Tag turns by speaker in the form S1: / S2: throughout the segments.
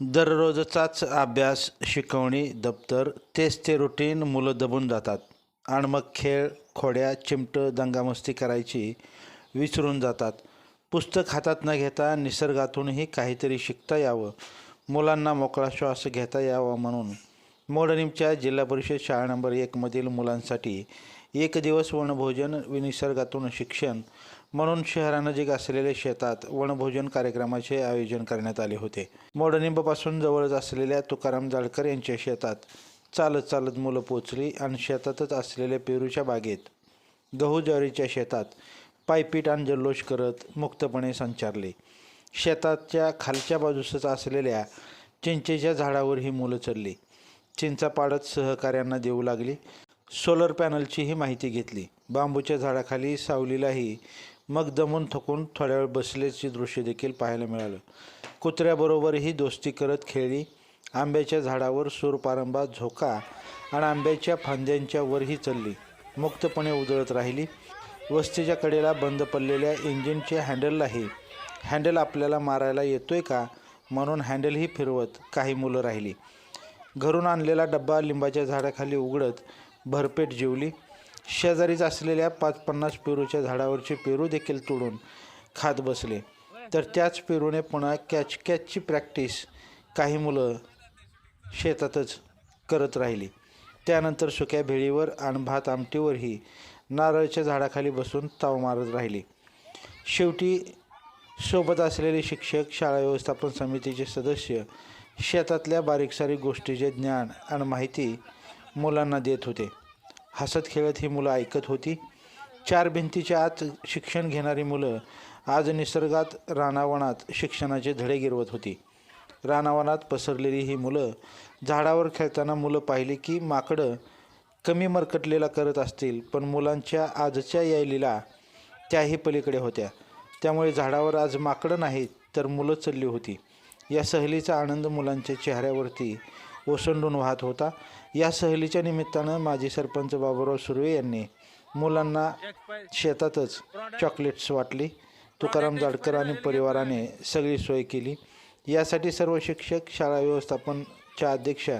S1: दररोजचाच अभ्यास शिकवणी दप्तर तेच ते रुटीन मुलं दबून जातात. आणि मग खेळ खोड्या चिमटं दंगामस्ती करायची विसरून जातात. पुस्तक हातात न घेता निसर्गातूनही काहीतरी शिकता यावं. मुलांना मोकळा श्वास घेता यावा म्हणून. मोडणीमच्या जिल्हा परिषद शाळा नंबर एकमधील मुलांसाठी एक दिवस वनभोजन व निसर्गातून शिक्षण म्हणून शहरानजीक असलेल्या शेतात वनभोजन कार्यक्रमाचे आयोजन करण्यात आले होते. मोडनिंबपासून जवळच असलेल्या तुकाराम जाळकर यांच्या शेतात चालत चालत मुलं पोचली आणि शेतातच असलेल्या पेरूच्या बागेत गहू ज्वारीच्या शेतात पायपीट आणि जल्लोष करत मुक्तपणे संचारले. शेताच्या खालच्या बाजूसच असलेल्या चिंचेच्या झाडावर ही मुलं चढली. चिंचा पाडत सहकाऱ्यांना देऊ लागली. सोलर पॅनलचीही माहिती घेतली. बांबूच्या झाडाखाली सावलीलाही मग दमून थकून थोड्या वेळ बसल्याचे दृश्य देखील पाहायला मिळालं. कुत्र्याबरोबरही दोस्ती करत खेळली. आंब्याच्या झाडावर सूरपारंबा झोका आणि आंब्याच्या फांद्यांच्या वरही चढली. मुक्तपणे उधळत राहिली. वस्तीच्या कडेला बंद पडलेल्या इंजिनच्या हँडललाही हँडल आपल्याला मारायला येतोय का? म्हणून हँडलही फिरवत काही मुलं राहिली. घरून आणलेला डब्बा लिंबाच्या झाडाखाली उघडत भरपेट जेवली. शेजारीच असलेल्या पाच पन्नास पेरूच्या झाडावरचे पेरू देखील तोडून खात बसले. तर त्याच पेरूने पुन्हा कॅच कॅचची प्रॅक्टिस काही मुलं शेतातच करत राहिली. त्यानंतर सुक्या भेळीवर आणि भात आमटीवरही नारळच्या झाडाखाली बसून ताव मारत राहिली. शेवटी सोबत असलेले शिक्षक शाळा व्यवस्थापन समितीचे सदस्य शेतातल्या बारीकसारीक गोष्टीचे ज्ञान आणि माहिती मुलांना देत होते. हसत खेळत ही मुलं ऐकत होती. चार भिंतीच्या आत शिक्षण घेणारी मुलं आज निसर्गात रानावनात शिक्षणाचे धडे गिरवत होती. रानावनात पसरलेली ही मुलं झाडावर खेळताना मुलं पाहिली की माकडं कमी मरकटलेला करत असतील पण मुलांच्या आजच्या यायलीला त्याही पलीकडे होत्या. त्यामुळे झाडावर आज माकडं नाहीत तर मुलं चढली होती. या सहलीचा आनंद मुलांच्या चेहऱ्यावरती ओसंडून वाहत होता. या सहलीच्या निमित्तानं माजी सरपंच बाबूराव सुर्वे यांनी मुलांना शेतातच चॉकलेट्स वाटली. तुकाराम जाडकर आणि परिवाराने सगळी सोय केली. यासाठी सर्व शिक्षक शाळा व्यवस्थापनच्या अध्यक्षा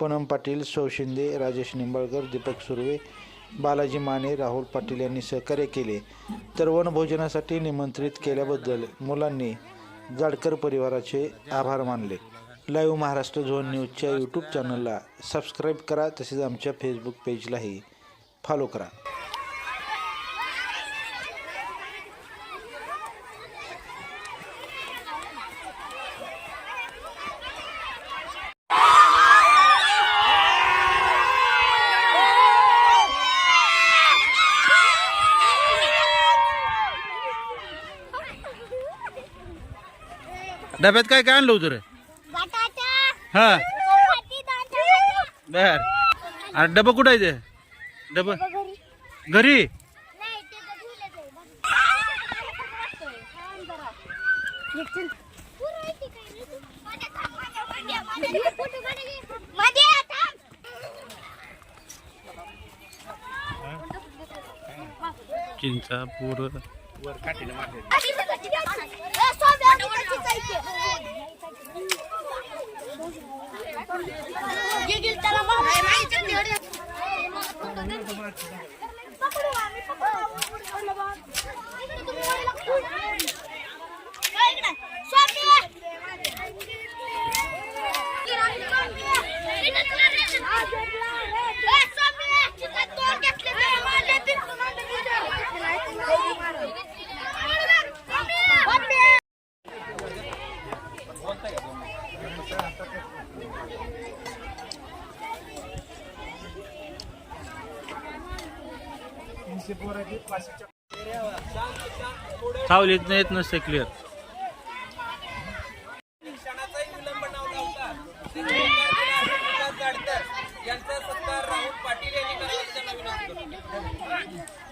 S1: पूनम पाटील सौ शिंदे राजेश निंबाळकर दीपक सुर्वे बालाजी माने राहुल पाटील यांनी सहकार्य केले. तर वनभोजनासाठी निमंत्रित केल्याबद्दल मुलांनी जाडकर परिवाराचे आभार मानले. लाईव्ह महाराष्ट्र झोन न्यूजच्या यूट्यूब चॅनलला सबस्क्राईब करा तसेच आमच्या फेसबुक पेजलाही फॉलो करा.
S2: डब्यात काय काय आणलं होतं रे? हा. बर. अरे डबा कुठं आहे ते? डबा?
S3: घरी.
S2: चिंचा पूर.
S3: ए, सोबे, आणि इकडे. सोबे. ए, पोर आहे पाचशेच्या
S2: सावलीत येत नसते क्लिअर
S4: यांचा सत्कार राहुल पाटील यांनी करावा त्यांना विनंती करतो.